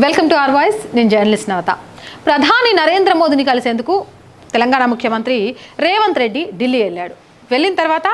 Welcome to R voice నేను journalist నవత. ప్రధాని నరేంద్ర మోదీని కలిసేందుకు తెలంగాణ ముఖ్యమంత్రి రేవంత్ రెడ్డి ఢిల్లీ వెళ్ళాడు. వెళ్ళిన తర్వాత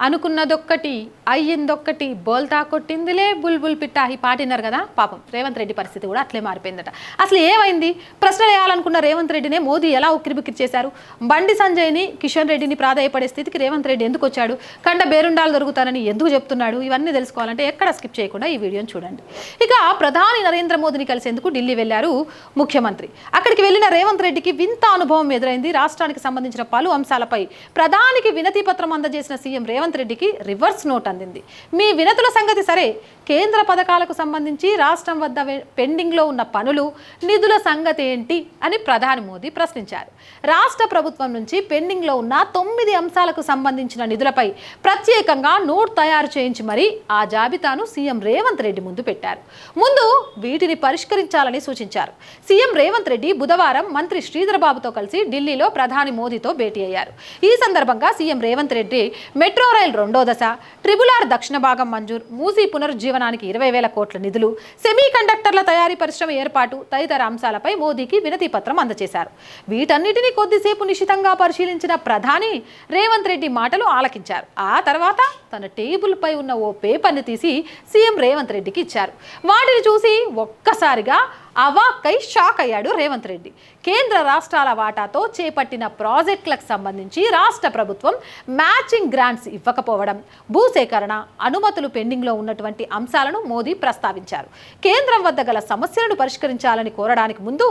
అనుకున్నదొక్కటి అయ్యిందొక్కటి బోల్తా కొట్టిందిలే బుల్బుల్ పిట్ట ఈ పాటిన్నారు కదా? పాపం రేవంత్ రెడ్డి పరిస్థితి కూడా అట్లే మారిపోయిందట. అసలు ఏమైంది? ప్రశ్నలు వేయాలనుకున్న రేవంత్ రెడ్డినే మోదీ ఎలా ఉక్కిరిబిక్కిరి చేశారు? బండి సంజయ్ని కిషన్ రెడ్డిని ప్రాధాయపడే స్థితికి రేవంత్ రెడ్డి ఎందుకు వచ్చాడు? కండ బేరుండాలు దొరుకుతానని ఎందుకు చెప్తున్నాడు? ఇవన్నీ తెలుసుకోవాలంటే ఎక్కడ స్కిప్ చేయకుండా ఈ వీడియోని చూడండి. ఇక ప్రధాని నరేంద్ర మోదీని కలిసేందుకు ఢిల్లీ వెళ్ళారు ముఖ్యమంత్రి. అక్కడికి వెళ్ళిన రేవంత్ రెడ్డికి వింత అనుభవం ఎదురైంది. రాష్ట్రానికి సంబంధించిన పలు అంశాలపై ప్రధానికి వినతి పత్రం అందజేసిన సీఎం రేవంత్ రెడ్డికి రివర్స్ నోట్ అందింది. మీ వినతుల సంగతి సరే. కేంద్ర పథకాలకు సంబంధించి రాష్ట్రం వద్ద పెండింగ్లో ఉన్న పనులు నిధుల సంగతి ఏంటి అని ప్రధాని మోదీ ప్రశ్నించారు. రాష్ట్ర ప్రభుత్వం నుంచి పెండింగ్లో ఉన్న తొమ్మిది అంశాలకు సంబంధించిన నిధులపై ప్రత్యేకంగా నోట్ తయారు చేయించి మరీ ఆ జాబితాను సీఎం రేవంత్ రెడ్డి ముందు పెట్టారు. ముందు వీటిని పరిష్కరించాలని సూచించారు. సీఎం రేవంత్ రెడ్డి బుధవారం మంత్రి శ్రీధర్ బాబుతో కలిసి ఢిల్లీలో ప్రధాని మోదీతో భేటీ అయ్యారు. ఈ సందర్భంగా CM Revanth Reddy metro rail రెండో దశ ట్రిబుల్ ఆర్ దక్షిణ భాగం మంజూర్ మూసీ పునరుజ్జీవనానికి ఇరవై వేల కోట్ల నిధులు. సెమీ కండక్టర్ల తయారీ పరిశ్రమ ఏర్పాటు తదితర అంశాలపై మోదీకి వినతి పత్రం అందజేశారు. వీటన్నిటినీ కొద్దిసేపు నిశితంగా పరిశీలించిన ప్రధాని రేవంత్ రెడ్డి మాటలు ఆలకించారు. ఆ తర్వాత తన టేబుల్పై ఉన్న ఓ పేపర్ని తీసి సీఎం రేవంత్ రెడ్డికి ఇచ్చారు. వాటిని చూసి ఒక్కసారిగా అవాక్కై షాక్ అయ్యాడు రేవంత్ రెడ్డి. కేంద్ర రాష్ట్రాల వాటాతో చేపట్టిన ప్రాజెక్టులకు సంబంధించి రాష్ట్ర ప్రభుత్వం మ్యాచింగ్ గ్రాంట్స్ ఇవ్వకపోవడం భూసేకరణ అనుమతులు పెండింగ్లో ఉన్నటువంటి అంశాలను మోదీ ప్రస్తావించారు. కేంద్రం వద్ద గల సమస్యలను పరిష్కరించాలని కోరడానికి ముందు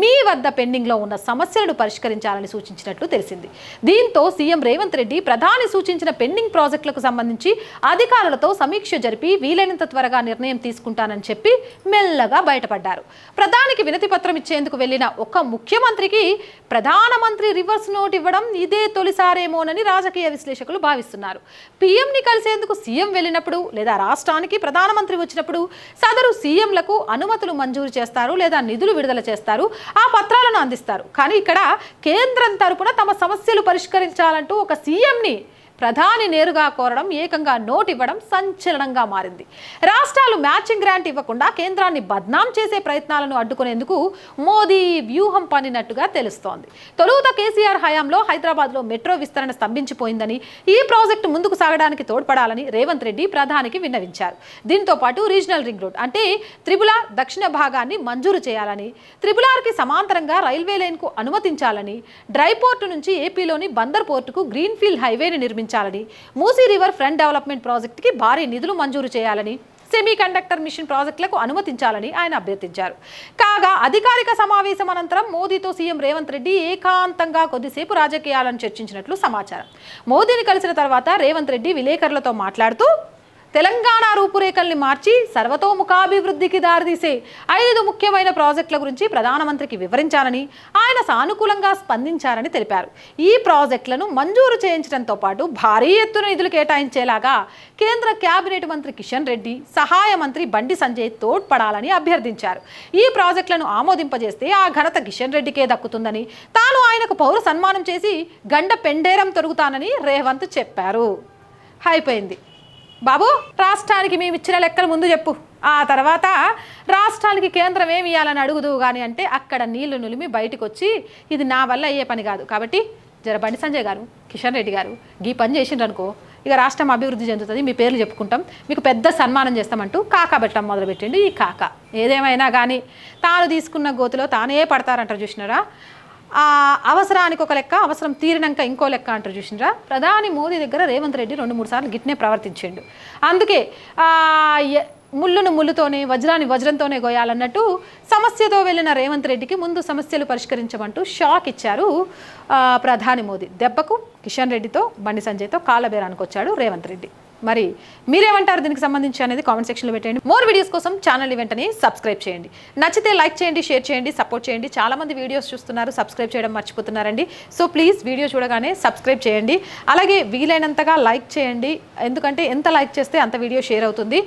మీ వద్ద పెండింగ్లో ఉన్న సమస్యలను పరిష్కరించాలని సూచించినట్లు తెలిసింది. దీంతో సీఎం రేవంత్ రెడ్డి ప్రధాని సూచించిన పెండింగ్ ప్రాజెక్టులకు సంబంధించి అధికారులతో సమీక్ష జరిపి వీలైనంత త్వరగా నిర్ణయం తీసుకుంటానని చెప్పి మెల్లగా బయటపడ్డారు. ప్రధానికి వినతి పత్రం ఇచ్చేందుకు వెళ్ళిన ఒక ముఖ్యమంత్రికి ప్రధానమంత్రి రివర్స్ నోట్ ఇవ్వడం ఇదే తొలిసారేమోనని రాజకీయ విశ్లేషకులు భావిస్తున్నారు. పీఎంని కలిసేందుకు సీఎం వెళ్ళినప్పుడు లేదా రాష్ట్రానికి ప్రధానమంత్రి వచ్చినప్పుడు సదరు సీఎంలకు అనుమతులు మంజూరు చేస్తారు లేదా నిధులు విడుదల చేస్తారు ఆ పత్రాలను అందిస్తారు. కానీ ఇక్కడ కేంద్రం తరపున తమ సమస్యలు పరిష్కరించాలంటూ ఒక సీఎంని ప్రధాని నేరుగా కోరడం ఏకంగా నోట్ ఇవ్వడం సంచలనంగా మారింది. రాష్ట్రాలు మ్యాచింగ్ గ్రాంట్ ఇవ్వకుండా కేంద్రాన్ని బద్నాం చేసే ప్రయత్నాలను అడ్డుకునేందుకు మోదీ వ్యూహం పనినట్టుగా తెలుస్తోంది. తొలుత కేసీఆర్ హయాంలో హైదరాబాద్లో మెట్రో విస్తరణ స్తంభించిపోయిందని ఈ ప్రాజెక్టు ముందుకు సాగడానికి తోడ్పడాలని రేవంత్ రెడ్డి ప్రధానికి విన్నవించారు. దీంతో పాటు రీజనల్ రింగ్ రోడ్ అంటే త్రిపులార్ దక్షిణ భాగాన్ని మంజూరు చేయాలని త్రిపులార్కి సమాంతరంగా రైల్వే లైన్కు అనుమతించాలని డ్రై పోర్టు నుంచి ఏపీలోని బందర్ పోర్టుకు గ్రీన్ఫీల్డ్ హైవేని నిర్మించాలని మూసీ రివర్ ఫ్రంట్ డెవలప్మెంట్ ప్రాజెక్టుకి భారీ నిధులు మంజూరు చేయాలని సెమీ కండక్టర్ మిషన్ ప్రాజెక్టులకు అనుమతించాలని ఆయన అభ్యర్థించారు. కాగా అధికారిక సమావేశం అనంతరం మోదీతో సీఎం రేవంత్ రెడ్డి ఏకాంతంగా కొద్దిసేపు రాజకీయాలను చర్చించినట్లు సమాచారం. మోదీని కలిసిన తర్వాత రేవంత్ రెడ్డి విలేకరులతో మాట్లాడుతూ తెలంగాణ రూపురేఖల్ని మార్చి సర్వతోముఖాభివృద్ధికి దారితీసే ఐదు ముఖ్యమైన ప్రాజెక్టుల గురించి ప్రధానమంత్రికి వివరించాలని ఆయన సానుకూలంగా స్పందించారని తెలిపారు. ఈ ప్రాజెక్టులను మంజూరు చేయించడంతో పాటు భారీ ఎత్తున నిధులు కేటాయించేలాగా కేంద్ర కేబినెట్ మంత్రి కిషన్ రెడ్డి సహాయ మంత్రి బండి సంజయ్ తోడ్పడాలని అభ్యర్థించారు. ఈ ప్రాజెక్టులను ఆమోదింపజేస్తే ఆ ఘనత కిషన్ రెడ్డికే దక్కుతుందని తాను ఆయనకు పౌర సన్మానం చేసి గండ పెండేరం తొరుగుతానని రేవంత్ చెప్పారు. అయిపోయింది. బాబు రాష్ట్రానికి మేము ఇచ్చిన లెక్కలు ముందు చెప్పు. ఆ తర్వాత రాష్ట్రానికి కేంద్రం ఏమి ఇవ్వాలని అడుగుదు కానీ అంటే అక్కడ నీళ్ళు నులిమి బయటకు వచ్చి ఇది నా వల్ల అయ్యే పని కాదు. కాబట్టి జర బండి సంజయ్ గారు కిషన్ రెడ్డి గారు ఈ పని చేసిండ్రు అనుకో ఇక రాష్ట్రం అభివృద్ధి చెందుతుంది మీ పేర్లు చెప్పుకుంటాం మీకు పెద్ద సన్మానం చేస్తామంటూ కాకా పెట్టడం మొదలుపెట్టిండు ఈ కాక. ఏదేమైనా కానీ తాను తీసుకున్న గోతిలో తానే పడతారంటారు చూసినారా? అవసరానికి ఒక లెక్క అవసరం తీరినాక ఇంకో లెక్క అంటారు చూసినరా? ప్రధాని మోదీ దగ్గర రేవంత్ రెడ్డి రెండు మూడు సార్లు గిట్నే ప్రవర్తించిండు. అందుకే ముళ్ళును ముళ్ళుతోనే వజ్రాన్ని వజ్రంతోనే గోయాలన్నట్టు సమస్యతో వెళ్ళిన రేవంత్ రెడ్డికి ముందు సమస్యలు పరిష్కరించమంటూ షాక్ ఇచ్చారు ప్రధాని మోదీ. దెబ్బకు కిషన్ రెడ్డితో బండి సంజయ్తో కాలబేరానికి వచ్చాడు రేవంత్ రెడ్డి. మరి మీరేమంటారు దీనికి సంబంధించి అనేది కామెంట్ సెక్షన్లో పెట్టండి. మోర్ వీడియోస్ కోసం ఛానల్ వెంటనే సబ్స్క్రైబ్ చేయండి. నచ్చితే లైక్ చేయండి షేర్ చేయండి సపోర్ట్ చేయండి. చాలామంది వీడియోస్ చూస్తున్నారు సబ్స్క్రైబ్ చేయడం మర్చిపోతున్నారండి. సో ప్లీజ్ వీడియో చూడగానే సబ్స్క్రైబ్ చేయండి. అలాగే వీలైనంతగా లైక్ చేయండి. ఎందుకంటే ఎంత లైక్ చేస్తే అంత వీడియో షేర్ అవుతుంది.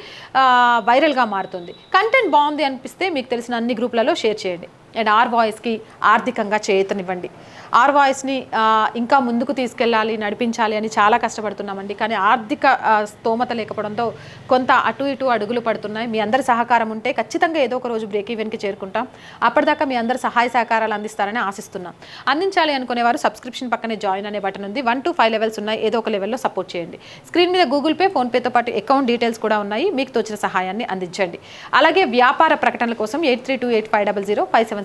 వైరల్గా మారుతుంది. కంటెంట్ బాగుంది అనిపిస్తే మీకు తెలిసిన అన్ని గ్రూప్లలో షేర్ చేయండి. అండ్ ఆర్ వాయిస్కి ఆర్థికంగా చేతనివ్వండి. ఆర్ వాయిస్ని ఇంకా ముందుకు తీసుకెళ్ళాలి నడిపించాలి అని చాలా కష్టపడుతున్నామండి. కానీ ఆర్థిక స్తోమత లేకపోవడంతో కొంత అటు ఇటు అడుగులు పడుతున్నాయి. మీ అందరి సహకారం ఉంటే ఖచ్చితంగా ఏదో ఒక రోజు బ్రేక్ ఈవెన్కి చేరుకుంటాం. అప్పటిదాకా మీ అందరి సహాయ సహకారాలు అందిస్తారని ఆశిస్తున్నాం. అందించాలి అనుకునేవారు సబ్స్క్రిప్షన్ పక్కనే జాయిన్ అనే బటన్ ఉంది. వన్ టు ఫైవ్ లెవెల్స్ ఉన్నాయి. ఏదో ఒక లెవెల్లో సపోర్ట్ చేయండి. స్క్రీన్ మీద గూగుల్ పే ఫోన్పేతో పాటు అకౌంట్ డీటెయిల్స్ కూడా ఉన్నాయి. మీకు తోచిన సహాయాన్ని అందించండి. అలాగే వ్యాపార ప్రకటనల కోసం eight three two eight five double zero five seven